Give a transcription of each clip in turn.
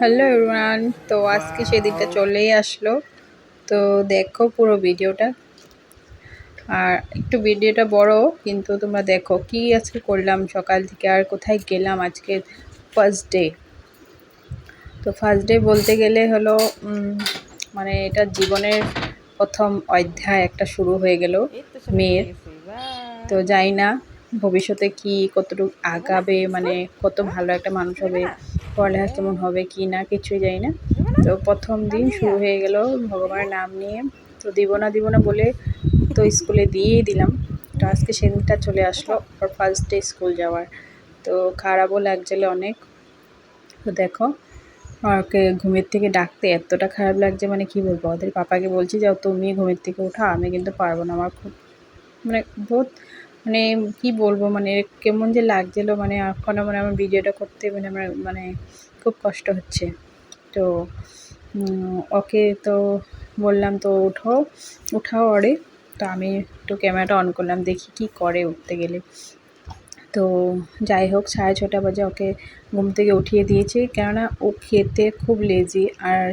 Hello everyone, তো আজকে সেদিনটা চলেই আসলো। তো দেখো পুরো ভিডিওটা। আর একটু ভিডিওটা বড়, কিন্তু তোমরা দেখো কি আজকে করলাম, সকাল থেকে আর কোথায় গেলাম আজকে ফার্স্ট ডে তো ফার্স্ট ডে বলতে গেলে হলো মানে এটা জীবনের প্রথম অধ্যায় একটা শুরু হয়ে গেল মেয়ের। তো যাই না ভবিষ্যতে কি কতটুকু আগাবে মানে কত ভালো একটা মানুষ হবে। পড়ালেখা কেমন হবে, কি না কিছুই জানি না। তো প্রথম দিন শুরু হয়ে গেল ভগবানের নাম নিয়ে। তো দিব না দিব না বলে তো স্কুলে দিয়েই দিলাম। তো আজকে সেদিনটা চলে আসলো ওর ফার্স্ট ডে স্কুল যাওয়ার। তো খারাপও লাগছিল অনেক। তো দেখো, ওকে ঘুমের থেকে ডাকতে এতটা খারাপ লাগছে মানে কি বলব? ওদের পাপাকে বলছি, যাও তুমি ঘুমের থেকে ওঠা আমি কিন্তু পারব না আমার খুব। মানে বহুত মানে কি বলব মানে কেমন যে লাগছিল মানে এখনও মানে আমার ভিডিওটা করতে মানে আমার মানে খুব কষ্ট হচ্ছে। তো ওকে তো বললাম, তো উঠো উঠাও ওরে। তো আমি একটু ক্যামেরাটা অন করলাম, দেখি কি করে উঠতে গেলে। তো যাই হোক, সাড়ে ছটা বাজে ওকে ঘুম থেকে উঠিয়ে দিয়েছি। কেননা ও খেতে খুব লেজি আর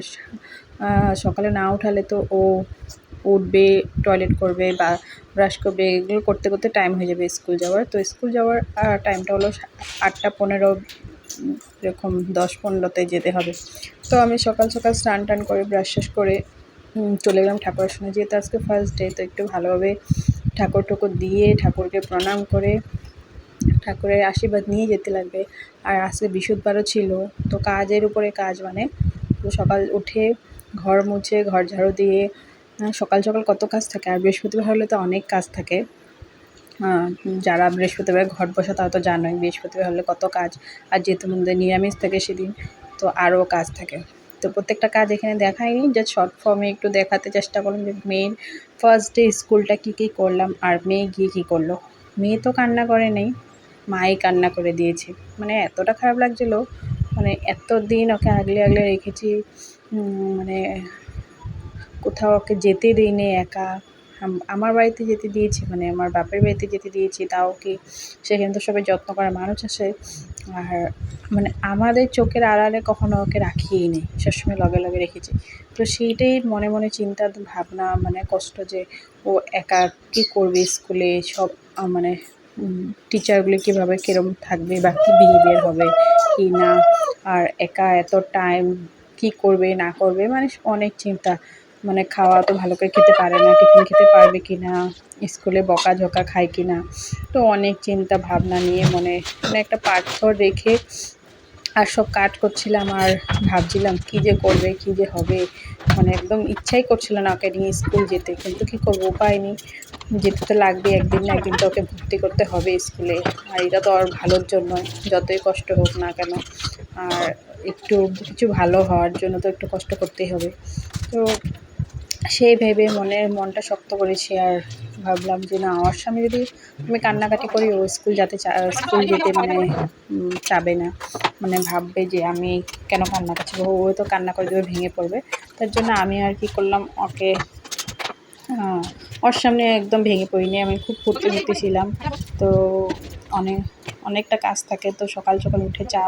সকালে না উঠালে তো ও উঠবে টয়লেট করবে বা ব্রাশ করবে, এগুলো করতে করতে টাইম হয়ে যাবে স্কুল যাওয়ার। তো স্কুল যাওয়ার টাইমটা হলো আটটা পনেরো এরকম দশ পনেরোতে যেতে হবে। তো আমি সকাল সকাল স্নান টান করে ব্রাশ শেষ করে চলে গেলাম ঠাকুরের সঙ্গে যেহেতু আজকে ফার্স্ট ডে তো একটু ভালোভাবে ঠাকুর ঠাকুর দিয়ে ঠাকুরকে প্রণাম করে ঠাকুরের আশীর্বাদ নিয়ে যেতে লাগবে। আর আজকে বিশুদ্ধবারও ছিল, তো কাজের উপরে কাজ মানে তো সকাল উঠে ঘর মুছে, ঘর ঝাড়ু দিয়ে সকাল সকাল কত কাজ থাকে? আর বৃহস্পতিবার হলে তো অনেক কাজ থাকে। যারা বৃহস্পতিবার ঘট বসা তারা তো জানোই বৃহস্পতিবার হলে কত কাজ। আর যেহেতু মধ্যে নিরামিষ থাকে সেদিন, তো আরও কাজ থাকে। তো প্রত্যেকটা কাজ এখানে দেখাইনি জাস্ট শর্ট ফর্মে একটু দেখাতে চেষ্টা করলাম যে মেয়ের ফার্স্ট ডে স্কুলটা কী কী করলাম, আর মেয়ে গিয়ে কী করল। মেয়ে তো কান্না করে নেই, মাই কান্না করে দিয়েছে। মানে এতটা খারাপ লাগছিল মানে এত দিন ওকে আগলে আগলে রেখেছি মানে কোথাও ওকে যেতে দিইনি, একা আমার বাড়িতে যেতে দিয়েছি মানে আমার বাপের বাড়িতে যেতে দিয়েছি, তাও কি সেখানে তো সবাই যত্ন করার মানুষ আছে। আর মানে আমাদের চোখের আড়ালে কখনো ওকে রাখিই নি সবসময় লগে লগে রেখেছি। তো সেইটাই মনে মনে চিন্তা, ভাবনা মানে কষ্ট যে ও একা কী করবে স্কুলে, সব মানে টিচারগুলো কীভাবে কীরকম থাকবে বা কী বিহেভিয়ার হবে কি না, আর একা এত টাইম কী করবে, না করবে মানে অনেক চিন্তা। মানে খাওয়া তো ভালো করে খেতে পারে না, টিফিন খেতে পারবে কি না স্কুলে বকাঝকা খায় কি না তো অনেক চিন্তা ভাবনা নিয়ে মনে মানে একটা পাথর রেখে আর সব কাট করছিলাম আর ভাবছিলাম কী যে করবে, কী যে হবে মানে একদম ইচ্ছাই করছিল না ওকে নিয়ে স্কুল যেতে, কিন্তু কী করব উপায় নেই, যেতে তো লাগবে একদিন না একদিন তো ওকে ভর্তি করতে হবে স্কুলে, আর এটা তো আর ভালোর জন্য, যতই কষ্ট হোক না কেন, আর একটু কিছু ভালো হওয়ার জন্য তো একটু কষ্ট করতেই হবে, তো সেই ভেবে মনের মনটা শক্ত করেছি আর ভাবলাম যে না, আমার স্বামী যদি আমি কান্নাকাটি করি, ও স্কুল যাতে স্কুল যেতে মানে চাবে না। মানে ভাববে যে আমি কেন কান্নাকাটি করব ও তো কান্না করে দেবে, ভেঙে পড়বে। তার জন্য আমি আর কি করলাম, ওকে ওর সামনে একদম ভেঙে পড়িনি। আমি খুব ফুর্তি ফুর্তি তো অনেক, অনেকটা কাজ থাকে। তো সকাল সকাল উঠে চা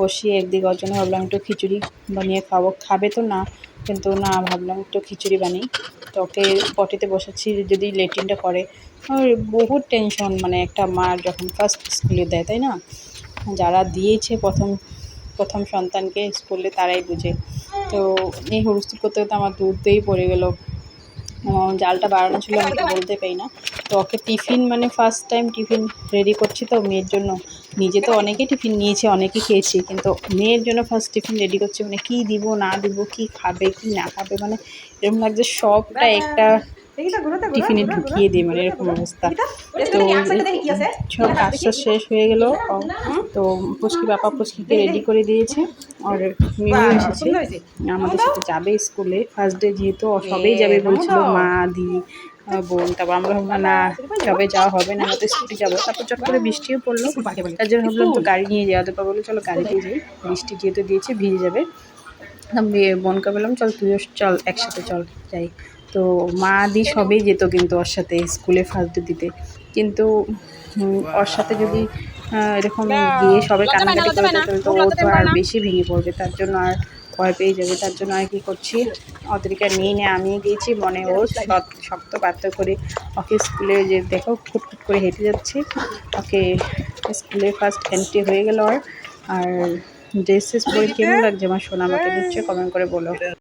বসিয়ে একদিকে ওর জন্য ভাবলাম একটু খিচুড়ি বানিয়ে খাব। খাবে তো না কিন্তু না, ভাবলাম একটু খিচুড়ি বানিয়ে তো ওকে পটিতে বসাচ্ছি, যদি লেট্রিনটা করে। বহুত টেনশন মানে একটা মা যখন ফার্স্ট স্কুলে দেয়, তাই না? যারা দিয়েছে প্রথম প্রথম সন্তানকে স্কুলে তারাই বুঝে। তো এই হুড়স্থুল করতে করতে আমার দুধ দিয়েই পড়ে গেলো। জালটা বাড়ানো ছিল আমি তো বলতে পারি না। তো ওকে টিফিন মানে ফার্স্ট টাইম টিফিন রেডি করছি তো মেয়ের জন্য। নিজে তো অনেকেই টিফিন নিয়েছে অনেকে খেয়েছি কিন্তু মেয়ের জন্য ফার্স্ট টিফিন রেডি করছি মানে কী দিব না দিব কী খাবে কি না খাবে মানে এরকম লাগছে সবটা একটা টিফিনে ঢুকিয়ে দিই মানে এরকম অবস্থা। তো সব কাজটা শেষ হয়ে গেল। তো পুচকি বাপা পুচকিকে রেডি করে দিয়েছে। আর মিমিও এসেছে। আমাদের সাথে যাবে স্কুলে। ফার্স্ট ডে যেহেতু সবেই যাবে বলছিল মা দি বোন তারপর আমরা ভাবলাম না সবে যাওয়া হবে না হয়তো স্কুটি যাব। তারপর চট করে বৃষ্টিও পড়ল। তার জন্য ভাবলাম তো গাড়ি নিয়ে যাওয়া তারপর বলল চলো গাড়িতেই যাই। বৃষ্টি যেহেতু দিয়েছে ভিজে যাবে। বোনকে বললাম চল তুইও চল একসাথে চল যাই। তো মা দি সবেই যেত কিন্তু ওর সাথে স্কুলে ফার্স্ট দিতে। কিন্তু ওর সাথে যদি এরকম গিয়ে সবাই কান্নাকাটি করে তাহলে তো ও তো আর বেশি ভেঙে পড়বে তার জন্য আর ভয় পেয়ে যাবে তার জন্য আর কি করছি? ওদেরকে নিয়ে নিয়ে আমি গিয়েছি মনে ও শক্ত- শক্ত পাত্র করে ওকে স্কুলে যে দেখো ফুটফুট করে হেঁটে যাচ্ছে। ওকে স্কুলে ফার্স্ট এন্ট্রি হয়ে গেল আর ড্রেসেস পরে কেমন লাগছে? আমার সোনা আমাকে নিশ্চয়ই কমেন্ট করে বলো।